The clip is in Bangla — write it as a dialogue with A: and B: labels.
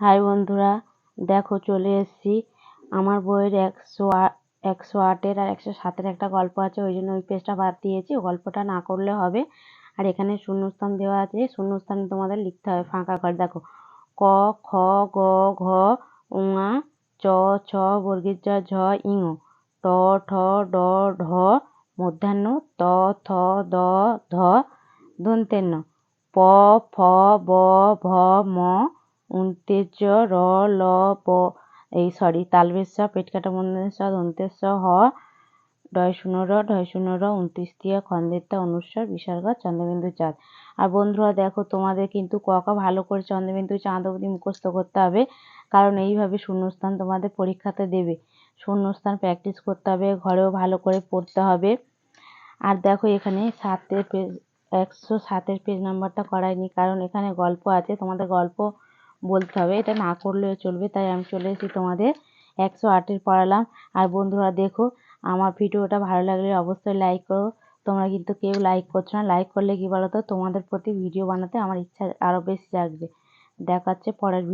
A: হাই বন্ধুরা, দেখো চলে এসেছি। আমার বইয়ের একশো একশো আটের আর একশো সাতের একটা গল্প আছে, ওই জন্য ওই পেজটা বাদ দিয়েছি। গল্পটা না করলে হবে। আর এখানে শূন্যস্থান দেওয়া আছে, শূন্যস্থান তোমাদের লিখতে হবে ফাঁকা ঘর। দেখো, ক, খ, গ, ঘ, উঙা, চ, ছ, বর্গীর ঝ, ইঙ ট ঠ, ড, ঢ, মধ্যাহ্ন, ত, থ, দ, ধ দন্তেন্ন প, ফ, ব, ভ, ম উন্তেজ র ল প। এই সরি তালবেশ পেট কাটা দন্তের স হ ডয় শূন্য র ঢয় শূন্য র উনত্রিশ তিয়া খন্দের তা অনুস্বর, বিসর্গ চন্দ্রবিন্দু চাঁদ। আর বন্ধুরা, দেখো, তোমাদের কিন্তু ককা ভালো করে চন্দ্রবিন্দু চাঁদ অবধি মুখস্থ করতে হবে, কারণ এইভাবে শূন্যস্থান তোমাদের পরীক্ষাতে দেবে। শূন্যস্থান প্র্যাকটিস করতে হবে, ঘরেও ভালো করে পড়তে হবে। আর দেখো, এখানে সাতের পেজ একশো সাতের পেজ নাম্বারটা করায়নি, কারণ এখানে গল্প আছে, তোমাদের গল্প বলতে হবে, এটা না করলেও চলবে। তাই আমি চলে এসেছি তোমাদের একশো আটের পড়ালাম। আর বন্ধুরা দেখো, আমার ভিডিওটা ভালো লাগলে অবশ্যই লাইক করো। তোমরা কিন্তু কেউ লাইক করছ না। লাইক করলে কি বলো তো তোমাদের প্রতি ভিডিও বানাতে আমার ইচ্ছা আরও বেশি জাগবে। দেখাচ্ছে পরের